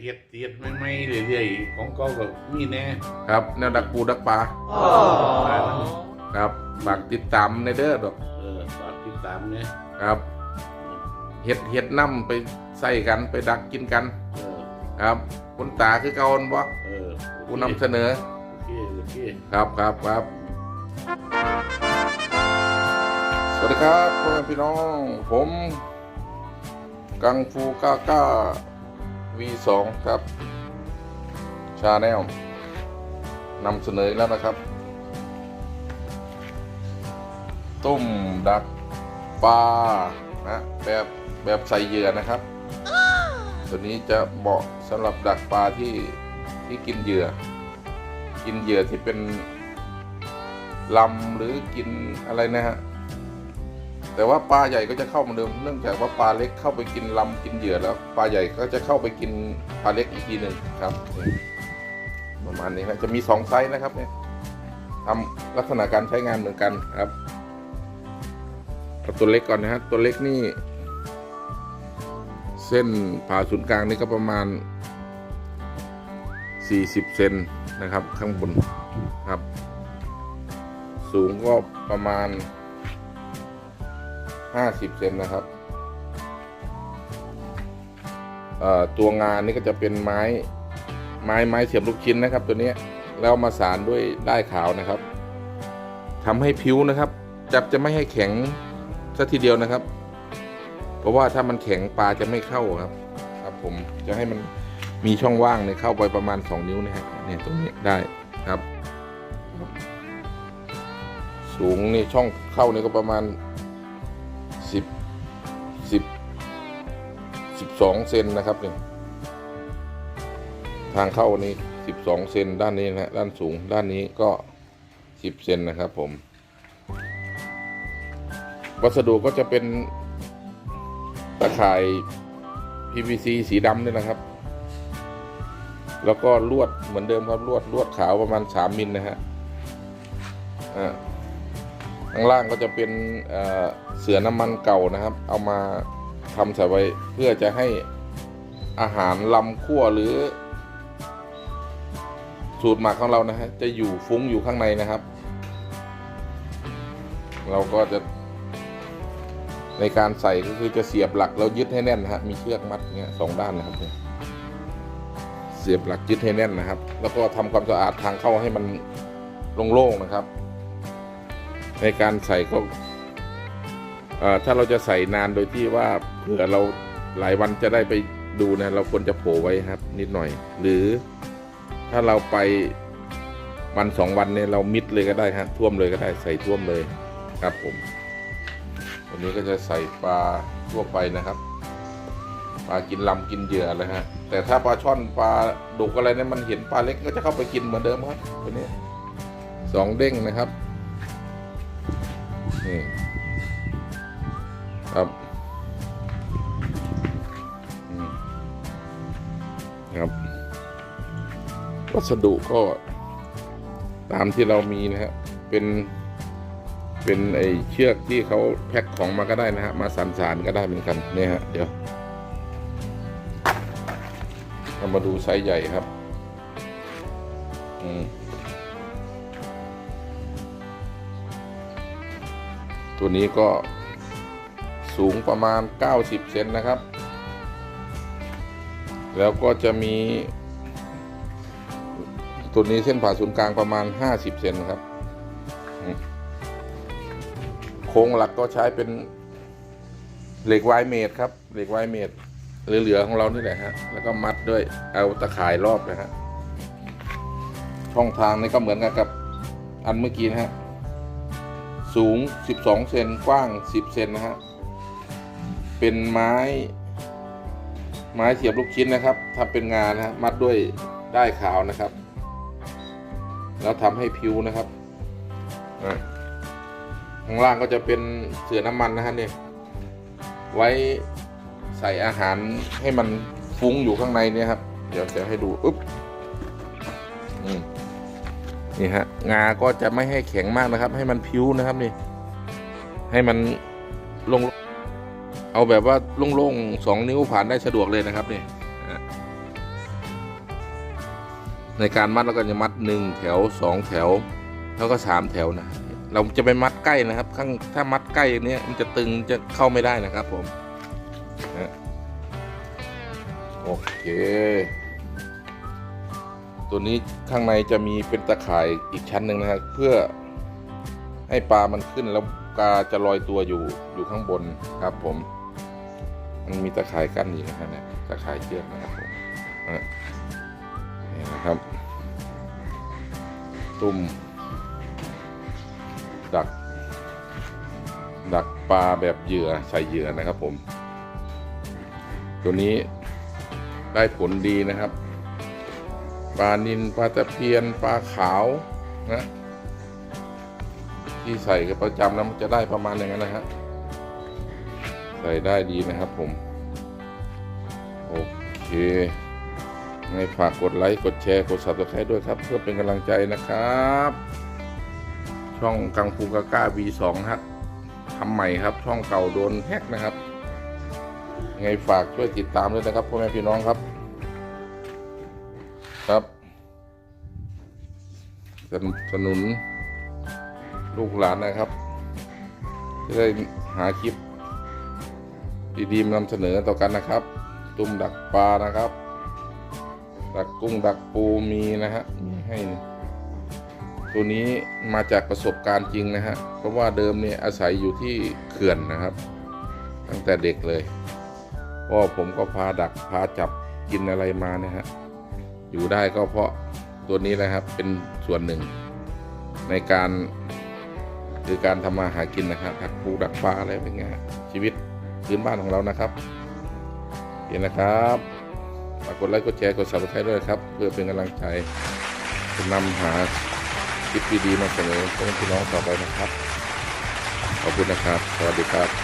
เฮ็ดเฮ็ดไม่ไม่ๆเรื่อยๆของเก็ก็มีแน่ครับแนวดักปูดักปลาครับฝากติดตามในเด้อดอกเออฝากติดตามเนี่ยครับเฮ็ดเฮ็ดน้ำไปใส่กันไปดักกินกันเออครับคุณตาคือเก่าบ่เออกูนำเสนอโอเคโอเคครับครับครับสวัสดีครับพ่อแม่พี่น้อง ผม กังฟูก้าก้า V2 ครับชาแนลนำเสนอแล้วนะครับ ต้มดักปลานะแบบแบบใส่เหยื่อนะครับ ตัวนี้จะเหมาะสำหรับดักปลาที่ที่กินเหยื่อ กินเหยื่อที่เป็นลำหรือกินอะไรนะฮะ แต่ว่าปลาใหญ่ก็จะเข้ามาเดิมเนื่องจากว่าปลาเล็กเข้าไปกินลำกินเหยื่อแล้วปลาใหญ่ก็จะเข้าไปกินปลาเล็กอีกทีหนึ่งครับ ประมาณนี้นะจะมีสองไซส์นะครับเนี่ยทำลักษณะการใช้งานเหมือนกันครับเอาตัวเล็กก่อนนะฮะตัวเล็กนี่ เส้นผ่าศูนย์กลางนี่ก็ประมาณ 40 เซนนะครับ ข้างบนครับ สูงก็ประมาณ 50 เซนนะครับตัวงานนี่ก็จะเป็นไม้ไม้ไม้เสียบลูกชิ้นนะครับ ตัวนี้แล้วมาสานด้วยด้ายขาวนะครับทำให้ผิวนะครับ จับจะไม่ให้แข็งสัทีเดียวนะครับ เพราะว่าถ้ามันแข็งปลาจะไม่เข้าครับ ครับผมจะให้มันมีช่องว่างเนี่ยเข้าไปประมาณ 2 นิ้วนะฮะเนี่ยตรงนี้ได้ครับ สูงนี่ช่องเข้านี่ก็ประมาณ 12 เซนนะครับเนี่ยทางเข้านี่12 เซนด้านนี้นะฮะด้านสูงด้านนี้ก็ 10 เซนนะครับผม วัสดุก็จะเป็นตะข่าย PVC สีดำนี่นะครับ แล้วก็ลวดเหมือนเดิมครับลวดลวดขาวประมาณ 3 มิลนะฮะอ่าข้างล่างก็จะเป็นเสือน้ำมันเก่านะครับ เอามา ทำใส่ไว้เพื่อจะให้อาหารลำขั้วหรือ สูตรหมักของเรานะฮะจะอยู่ฟุ้งอยู่ข้างในนะครับ เราก็จะ ในการใส่ก็คือจะเสียบหลักเรายึดให้แน่นนะฮะมีเชือกมัดเงี้ยสองด้านนะครับเนี่ยเสียบหลักยึดให้แน่นนะครับ แล้วก็ทำความสะอาดทางเข้าให้มันโล่งๆนะครับ ในการใส่ก็เอ่อ ถ้าเราจะใส่นานโดยที่ว่าเผื่อเราหลายวันจะได้ไปดูนะ เราควรจะโผล่ไว้ครับ นิดหน่อย หรือถ้าเราไปวันสองวันเนี่ยเรามิดเลยก็ได้ครับท่วมเลยก็ได้ใส่ท่วมเลยครับผมวันนี้ก็จะใส่ปลาทั่วไปนะครับปลากินลำกินเหยื่ออะไรฮะ แต่ถ้าปลาช่อนปลาดุกอะไรเนี่ยมันเห็นปลาเล็กก็จะเข้าไปกินเหมือนเดิมครับตัวนี้สองเด้งนะครับนี่ ครับครับ วัสดุก็ตามที่เรามีนะฮะเป็นเป็นไอเชือกที่เขาแพ็คของมาก็ได้นะฮะ มาสันสานๆก็ได้เหมือนกันเนี่ยฮะ เดี๋ยวเรามาดูไซส์ใหญ่ครับ อืมตัวนี้ก็ สูงประมาณ 90 เซนนะครับ แล้วก็จะมี ตัวนี้เส้นผ่าศูนย์กลางประมาณ 50 เซนครับ โครงหลักก็ใช้เป็นเหล็กไวเมดครับ เหล็กไวเมดเหลือๆของเรานี่แหละฮะ แล้วก็มัดด้วยเอาตะข่ายรอบนะฮะ ช่องทางนี่ก็เหมือนกันกับอันเมื่อกี้นะฮะ สูง 12 เซน กว้าง 10 เซนนะฮะ เป็นไม้ ไม้เสียบลูกชิ้นนะครับทำเป็นงานนะฮะมัดด้วยได้ขาวนะครับ แล้วทำให้ผิวนะครับข้างล่างก็จะเป็นเสือน้ำมันนะฮะเนี่ยไว้ใส่อาหารให้มันฟุ้งอยู่ข้างในเนี่ยครับ เดี๋ยวจะให้ดูอุ๊บนี่ฮะงาก็จะไม่ให้แข็งมากนะครับ ให้มันพิ้วนะครับนี่ ให้มัน เอาแบบว่าโล่งๆสองนิ้วผ่านได้สะดวกเลยนะครับนี่ในการมัดเราก็จะมัดหนึ่งแถวสองแถว แล้วก็สามแถวนะเราจะไปมัดใกล้นะครับ ข้างถ้ามัดใกล้อย่างเนี้ยมันจะตึงจะเข้าไม่ได้นะครับผมโอเค ตัวนี้ข้างในจะมีเป็นตะข่ายอีกชั้นหนึ่งนะครับเพื่อให้ปลามันขึ้นแล้วปลาจะลอยตัวอยู่อยู่ข้างบนครับผม มันมีตะข่ายกั้นอยู่นะครับเนี่ยตะข่ายเชือกนะครับผมนี่นะครับ ตุ่ม ดัก ดักปลาแบบเหยื่อใส่เหยื่อนะครับผม ตัวนี้ได้ผลดีนะครับ ปลานินปลาตะเพียนปลาขาวนะที่ใส่กันประจำแล้วมันจะได้ประมาณอย่างนั้นนะฮะ ใส่ได้ดีนะครับผม โอเคไงฝากกดไลค์ กดแชร์ กด subscribe ด้วยครับ เพื่อเป็นกำลังใจนะครับ ช่องกังฟูกาก้า V2 นะครับทำใหม่ครับ ช่องเก่าโดนแฮกนะครับ ไงฝากช่วยติดตามด้วยนะครับพ่อแม่พี่น้องครับ ครับสนับสนุนลูกหลานนะครับ จะได้หาคลิป ดีๆมานำเสนอต่อกันนะครับ ตุ้มดักปลานะครับ ดักกุ้งดักปูมีนะฮะมีให้ ตัวนี้มาจากประสบการณ์จริงนะฮะเพราะว่าเดิมเนี่ยอาศัยอยู่ที่เขื่อนนะครับ ตั้งแต่เด็กเลยพ่อผมก็พาดักพาจับกินอะไรมานะฮะอยู่ได้ก็เพราะตัวนี้นะครับเป็นส่วนหนึ่ง ในการคือการทำมาหากินนะครับดักปูดักปลาอะไรเป็นไงชีวิต พื้นบ้านของเรานะครับเห็นนะครับฝากกดไลค์กดแชร์กด subscribe ด้วยครับ เพื่อเป็นกำลังใจนำหาคลิปดีๆมาเสนอให้พี่น้องต่อไปนะครับ ขอบคุณนะครับ สวัสดีครับ